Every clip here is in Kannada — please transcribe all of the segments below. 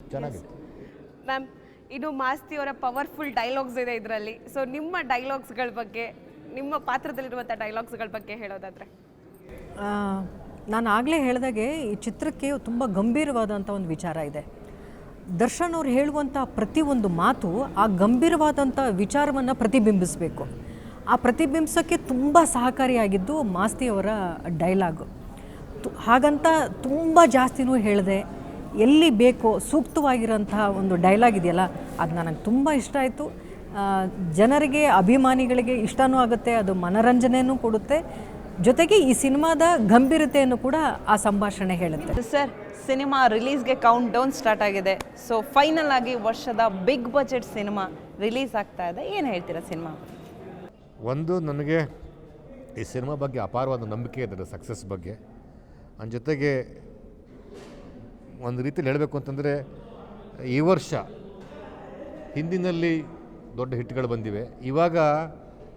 ಚೆನ್ನಾಗಿದೆ. ಮ್ಯಾಮ್ ಇನ್ನು ಮಾಸ್ತಿ ಅವರ ಪವರ್ಫುಲ್ ಡೈಲಾಗ್ಸ್ ಇದೆ ಇದರಲ್ಲಿ. ಸೊ ನಿಮ್ಮ ಡೈಲಾಗ್ಸ್ಗಳ ಬಗ್ಗೆ ನಿಮ್ಮ ಪಾತ್ರದಲ್ಲಿರುವಂಥ ಡೈಲಾಗ್ಸ್ಗಳ ಬಗ್ಗೆ ಹೇಳೋದಾದರೆ. ಆ, ನಾನು ಆಗಲೇ ಹೇಳಿದಾಗೆ ಈ ಚಿತ್ರಕ್ಕೆ ತುಂಬ ಗಂಭೀರವಾದಂಥ ಒಂದು ವಿಚಾರ ಇದೆ. ದರ್ಶನ್ ಅವ್ರು ಹೇಳುವಂಥ ಪ್ರತಿಯೊಂದು ಮಾತು ಆ ಗಂಭೀರವಾದಂಥ ವಿಚಾರವನ್ನು ಪ್ರತಿಬಿಂಬಿಸಬೇಕು. ಆ ಪ್ರತಿಬಿಂಬಿಸೋಕ್ಕೆ ತುಂಬ ಸಹಕಾರಿಯಾಗಿದ್ದು ಮಾಸ್ತಿಯವರ ಡೈಲಾಗು ತು ಹಾಗಂತ ತುಂಬ ಜಾಸ್ತಿನೂ ಹೇಳಿದೆ ಎಲ್ಲಿ ಬೇಕೋ ಸೂಕ್ತವಾಗಿರೋಂತಹ ಒಂದು ಡೈಲಾಗ್ ಇದೆಯಲ್ಲ ಅದು ನನಗೆ ತುಂಬ ಇಷ್ಟ ಆಯಿತು. ಜನರಿಗೆ ಅಭಿಮಾನಿಗಳಿಗೆ ಇಷ್ಟನೂ ಆಗುತ್ತೆ ಅದು ಮನರಂಜನೆಯೂ ಕೊಡುತ್ತೆ. ಜೊತೆಗೆ ಈ ಸಿನಿಮಾದ ಗಂಭೀರತೆಯನ್ನು ಕೂಡ ಆ ಸಂಭಾಷಣೆ ಹೇಳುತ್ತೆ. ಸರ್ ಸಿನಿಮಾ ರಿಲೀಸ್ಗೆ ಕೌಂಟ್ ಡೌನ್ ಸ್ಟಾರ್ಟ್ ಆಗಿದೆ. ಸೊ ಫೈನಲ್ ಆಗಿ ವರ್ಷದ ಬಿಗ್ ಬಜೆಟ್ ಸಿನಿಮಾ ರಿಲೀಸ್ ಆಗ್ತಾ ಇದೆ. ಏನು ಹೇಳ್ತೀರಾ ಸಿನಿಮಾ? ಒಂದು ನನಗೆ ಈ ಸಿನಿಮಾ ಬಗ್ಗೆ ಅಪಾರವಾದ ನಂಬಿಕೆ ಇದೆ ಸಕ್ಸಸ್ ಬಗ್ಗೆ. ನನ್ನ ಜೊತೆಗೆ ಒಂದು ರೀತಿಯಲ್ಲಿ ಹೇಳಬೇಕು ಅಂತಂದರೆ, ಈ ವರ್ಷ ಹಿಂದಿನಲ್ಲಿ ದೊಡ್ಡ ಹಿಟ್ಗಳು ಬಂದಿವೆ. ಇವಾಗ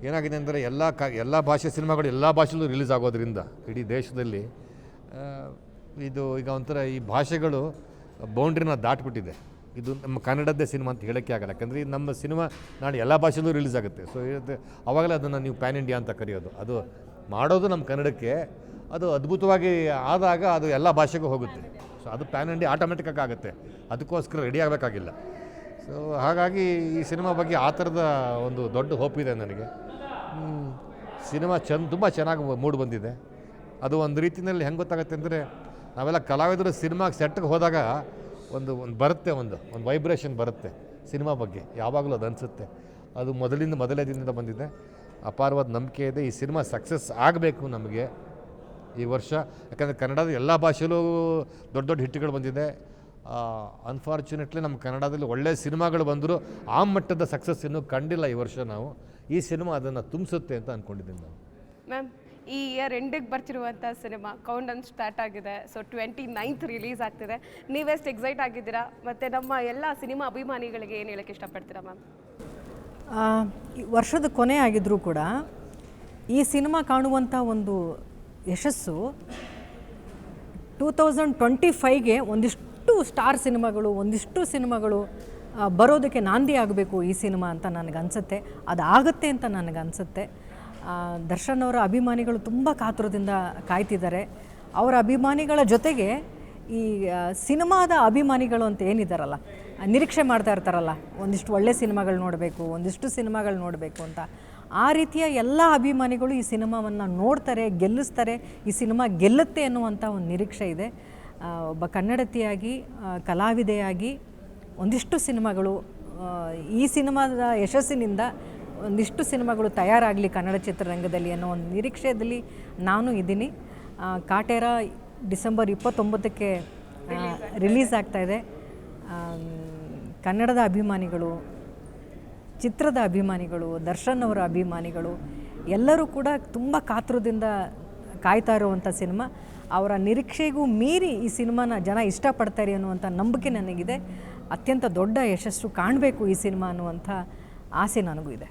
ಏನಾಗಿದೆ ಅಂದರೆ ಎಲ್ಲ ಕ, ಎಲ್ಲ ಭಾಷೆ ಸಿನಿಮಾಗಳು ಎಲ್ಲ ಭಾಷೆಯಲ್ಲೂ ರಿಲೀಸ್ ಆಗೋದ್ರಿಂದ ಇಡೀ ದೇಶದಲ್ಲಿ ಇದು ಈಗ ಒಂಥರ ಈ ಭಾಷೆಗಳು ಬೌಂಡ್ರಿನ ದಾಟ್ಬಿಟ್ಟಿದೆ. ಇದು ನಮ್ಮ ಕನ್ನಡದ್ದೇ ಸಿನಿಮಾ ಅಂತ ಹೇಳೋಕ್ಕೆ ಆಗಲ್ಲ. ಯಾಕಂದರೆ ನಮ್ಮ ಸಿನಿಮಾ ನಾಳೆ ಎಲ್ಲ ಭಾಷೆಯಲ್ಲೂ ರಿಲೀಸ್ ಆಗುತ್ತೆ. ಸೊ ಇದು ಆವಾಗಲೇ ಅದನ್ನು ನೀವು ಪ್ಯಾನ್ ಇಂಡಿಯಾ ಅಂತ ಕರೆಯೋದು. ಅದು ಮಾಡೋದು ನಮ್ಮ ಕನ್ನಡಕ್ಕೆ, ಅದು ಅದ್ಭುತವಾಗಿ ಆದಾಗ ಅದು ಎಲ್ಲ ಭಾಷೆಗೂ ಹೋಗುತ್ತೆ. ಸೊ ಅದು ಪ್ಯಾನ್ ಇಂಡಿಯಾ ಆಟೋಮೆಟಿಕ್ಕಾಗಿ ಆಗುತ್ತೆ. ಅದಕ್ಕೋಸ್ಕರ ರೆಡಿ ಆಗಬೇಕಾಗಿಲ್ಲ. ಸೊ ಹಾಗಾಗಿ ಈ ಸಿನಿಮಾ ಬಗ್ಗೆ ಆ ಥರದ ಒಂದು ದೊಡ್ಡ ಹೋಪ್ ಇದೆ ನನಗೆ. ಸಿನಿಮಾ ಚೆಂದ ತುಂಬ ಚೆನ್ನಾಗಿ ಮೂಡ್ ಬಂದಿದೆ. ಅದು ಒಂದು ರೀತಿಯಲ್ಲಿ ಹೆಂಗೆ ಗೊತ್ತಾಗುತ್ತೆ ಅಂದರೆ, ನಾವೆಲ್ಲ ಕಲಾವಿದರು ಸಿನಿಮಾಗೆ ಸೆಟ್ಗೆ ಹೋದಾಗ ಒಂದು ಒಂದು ಬರುತ್ತೆ ಒಂದು ಒಂದು ವೈಬ್ರೇಷನ್ ಬರುತ್ತೆ ಸಿನಿಮಾ ಬಗ್ಗೆ. ಯಾವಾಗಲೂ ಅದು ಅನಿಸುತ್ತೆ. ಅದು ಮೊದಲಿಂದ ಮೊದಲೇ ದಿನದಿಂದ ಬಂದಿದೆ. ಅಪಾರವಾದ ನಂಬಿಕೆ ಇದೆ. ಈ ಸಿನಿಮಾ ಸಕ್ಸಸ್ ಆಗಬೇಕು ನಮಗೆ. ಈ ವರ್ಷ. ಯಾಕಂದರೆ ಕನ್ನಡದ ಎಲ್ಲ ಭಾಷೆಯಲ್ಲೂ ದೊಡ್ಡ ದೊಡ್ಡ ಹಿಟ್ಟುಗಳು ಬಂದಿದೆ. ಅನ್ಫಾರ್ಚುನೇಟ್ಲಿ ನಮ್ಮ ಕನ್ನಡದಲ್ಲಿ ಒಳ್ಳೆಯ ಸಿನಿಮಾಗಳು ಬಂದರೂ ಆ ಮಟ್ಟದ ಸಕ್ಸಸ್ ಇನ್ನೂ ಕಂಡಿಲ್ಲ ಈ ವರ್ಷ ನಾವು. ಈ ಸಿನಿಮಾ ಅದನ್ನು ತುಂಬಿಸುತ್ತೆ ಅಂತ ಅಂದ್ಕೊಂಡಿದ್ದೀನಿ ನಾನು. ಮ್ಯಾಮ್ ಈ ಇಯರ್ ಎಂಡಿಗೆ ಬರ್ತಿರುವಂಥ ಸಿನಿಮಾ ಕೌಂಟ್ ಡೌನ್ ಸ್ಟಾರ್ಟ್ ಆಗಿದೆ. ಸೊ ಟ್ವೆಂಟಿ ನೈನ್ತ್ ರಿಲೀಸ್ ಆಗ್ತಿದೆ. ನೀವೆಷ್ಟು ಎಕ್ಸೈಟ್ ಆಗಿದ್ದೀರಾ? ಮತ್ತು ನಮ್ಮ ಎಲ್ಲ ಸಿನಿಮಾ ಅಭಿಮಾನಿಗಳಿಗೆ ಏನು ಹೇಳಕ್ಕೆ ಇಷ್ಟಪಡ್ತೀರಾ ಮ್ಯಾಮ್ ವರ್ಷದ ಕೊನೆ ಆಗಿದ್ದರೂ ಕೂಡ ಈ ಸಿನಿಮಾ ಕಾಣುವಂಥ ಒಂದು ಯಶಸ್ಸು ಟೂ ತೌಸಂಡ್ ಟ್ವೆಂಟಿ ಫೈವ್ಗೆ ಒಂದಿಷ್ಟು ಸ್ಟಾರ್ ಸಿನಿಮಾಗಳು, ಒಂದಿಷ್ಟು ಸಿನಿಮಾಗಳು ಬರೋದಕ್ಕೆ ನಾಂದಿ ಆಗಬೇಕು ಈ ಸಿನಿಮಾ ಅಂತ ನನಗನ್ಸುತ್ತೆ. ಅದಾಗುತ್ತೆ ಅಂತ ನನಗನ್ಸುತ್ತೆ. ದರ್ಶನ್ ಅವರ ಅಭಿಮಾನಿಗಳು ತುಂಬ ಕಾತುರದಿಂದ ಕಾಯ್ತಿದ್ದಾರೆ. ಅವರ ಅಭಿಮಾನಿಗಳ ಜೊತೆಗೆ ಈ ಸಿನಿಮಾದ ಅಭಿಮಾನಿಗಳು ಅಂತ ಏನಿದ್ದಾರಲ್ಲ ನಿರೀಕ್ಷೆ ಮಾಡ್ತಾ ಇರ್ತಾರಲ್ಲ, ಒಂದಿಷ್ಟು ಒಳ್ಳೆ ಸಿನಿಮಾಗಳು ನೋಡಬೇಕು, ಒಂದಿಷ್ಟು ಸಿನಿಮಾಗಳು ನೋಡಬೇಕು ಅಂತ. ಆ ರೀತಿಯ ಎಲ್ಲ ಅಭಿಮಾನಿಗಳು ಈ ಸಿನಿಮಾವನ್ನು ನೋಡ್ತಾರೆ ಗೆಲ್ಲಿಸ್ತಾರೆ ಈ ಸಿನಿಮಾ ಗೆಲ್ಲುತ್ತೆ ಅನ್ನುವಂಥ ಒಂದು ನಿರೀಕ್ಷೆ ಇದೆ. ಒಬ್ಬ ಕನ್ನಡತಿಯಾಗಿ ಕಲಾವಿದೆಯಾಗಿ ಒಂದಿಷ್ಟು ಸಿನಿಮಾಗಳು ಈ ಸಿನಿಮಾದ ಯಶಸ್ಸಿನಿಂದ ಒಂದಿಷ್ಟು ಸಿನಿಮಾಗಳು ತಯಾರಾಗಲಿ ಕನ್ನಡ ಚಿತ್ರರಂಗದಲ್ಲಿ ಅನ್ನೋ ಒಂದು ನಿರೀಕ್ಷೆಯಲ್ಲಿ ನಾನು ಇದ್ದೀನಿ. ಕಾಟೇರ ಡಿಸೆಂಬರ್ ಇಪ್ಪತ್ತೊಂಬತ್ತಕ್ಕೆ ರಿಲೀಸ್ ಆಗ್ತಾ ಇದೆ. ಕನ್ನಡದ ಅಭಿಮಾನಿಗಳು ಚಿತ್ರದ ಅಭಿಮಾನಿಗಳು, ದರ್ಶನ್ ಅವರ ಅಭಿಮಾನಿಗಳು, ಎಲ್ಲರೂ ಕೂಡ ತುಂಬ ಕಾತುರದಿಂದ ಕಾಯ್ತಾ ಇರುವಂಥ ಸಿನಿಮಾ. ಅವರ ನಿರೀಕ್ಷೆಗೂ ಮೀರಿ ಈ ಸಿನಿಮಾನ ಜನ ಇಷ್ಟಪಡ್ತಾರೆ ಅನ್ನುವಂಥ ನಂಬಿಕೆ ನನಗಿದೆ. ಅತ್ಯಂತ ದೊಡ್ಡ ಯಶಸ್ಸು ಕಾಣಬೇಕು ಈ ಸಿನಿಮಾ ಅನ್ನುವಂಥ ಆಸೆ ನನಗೂ ಇದೆ.